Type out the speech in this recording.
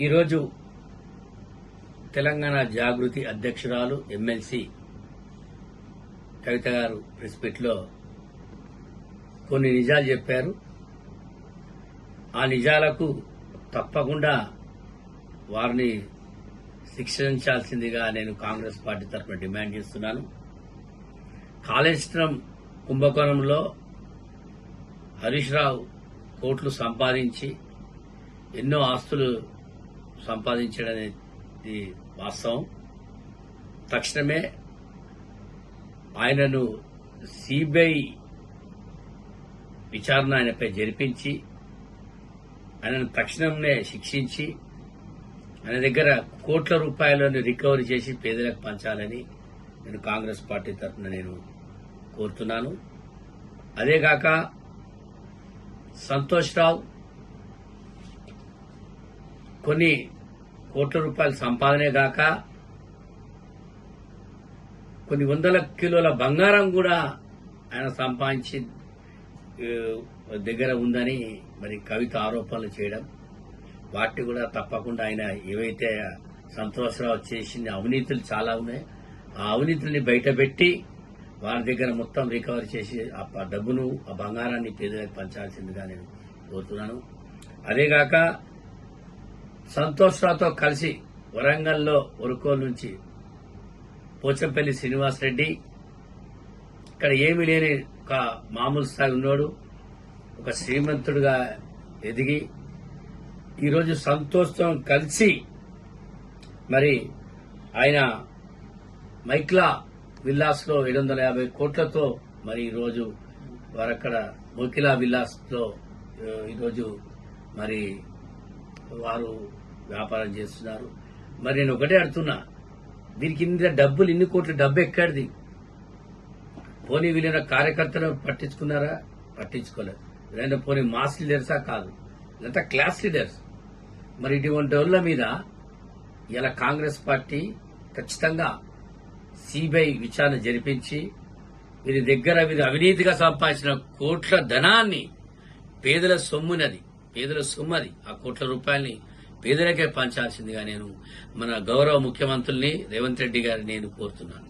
ఈరోజు తెలంగాణ జాగృతి అధ్యక్షురాలు ఎమ్మెల్సీ కవిత గారు ప్రెస్ మీట్లో కొన్ని నిజాలు చెప్పారు. ఆ నిజాలకు తప్పకుండా వారిని శిక్షించాల్సిందిగా నేను కాంగ్రెస్ పార్టీ తరఫున డిమాండ్ చేస్తున్నాను. కాళేశ్వరం కుంభకోణంలో హరీష్ రావు కోట్లు సంపాదించి ఎన్నో ఆస్తులు సంపాదించడనేది వాస్తవం. తక్షణమే ఆయనను సిబిఐ విచారణ ఆయనపై జరిపించి ఆయనను తక్షణమే శిక్షించి ఆయన దగ్గర కోట్ల రూపాయలను రికవరీ చేసి పేదలకు పంచాలని నేను కాంగ్రెస్ పార్టీ తరఫున నేను కోరుతున్నాను. అదేగాక సంతోష్ రావు కొన్ని కోట్ల రూపాయల సంపాదనే గాక కొన్ని వందల కిలోల బంగారం కూడా ఆయన సంపాదించి దగ్గర ఉందని మరి కవిత ఆరోపణలు చేయడం. వాటిని కూడా తప్పకుండా ఆయన ఏవైతే సంతోషరావు చేసిన అవినీతులు చాలా ఉన్నాయి. ఆ అవినీతుల్ని బయటపెట్టి వారి దగ్గర మొత్తం రికవరీ చేసి ఆ డబ్బును ఆ బంగారాన్ని పేదలకు పంచాల్సిందిగా నేను కోరుతున్నాను. అదేగాక సంతోష్రావుతో కలిసి వరంగల్లో ఒరుకోలు నుంచి పోచంపల్లి శ్రీనివాస్ రెడ్డి ఇక్కడ ఏమీ లేని ఒక మామూలు స్థాయి ఉన్నాడు ఒక శ్రీమంతుడుగా ఎదిగి ఈరోజు సంతోష్తో కలిసి మరి ఆయన మైక్లా విల్లాస్లో ఏడు వందల యాభై కోట్లతో మరి ఈరోజు వారక్కడ మోకిలా విల్లాస్లో ఈరోజు మరి వారు వ్యాపారం చేస్తున్నారు. మరి నేను ఒకటే అడుగుతున్నా దీనికి ఇంత డబ్బులు ఇన్ని కోట్ల డబ్బు ఎక్కడిది? పోనీ వీళ్ళైనా కార్యకర్తలు పట్టించుకున్నారా? పట్టించుకోలేదు. లేదంటే పోనీ మాస్ లీడర్సా కాదు. ఇదంతా క్లాస్ లీడర్స్. మరి ఇటువంటి వాళ్ళ మీద ఇలా కాంగ్రెస్ పార్టీ ఖచ్చితంగా సిబిఐ విచారణ జరిపించి వీరి దగ్గర వీరు అవినీతిగా సంపాదించిన కోట్ల ధనాన్ని పేదల సొమ్మునది పేదల సొమ్మది ఆ కోట్ల రూపాయల్ని పేదలకే పంచాల్సిందిగా నేను మన గౌరవ ముఖ్యమంత్రుల్ని రేవంత్ రెడ్డి గారిని నేను కోరుతున్నాను.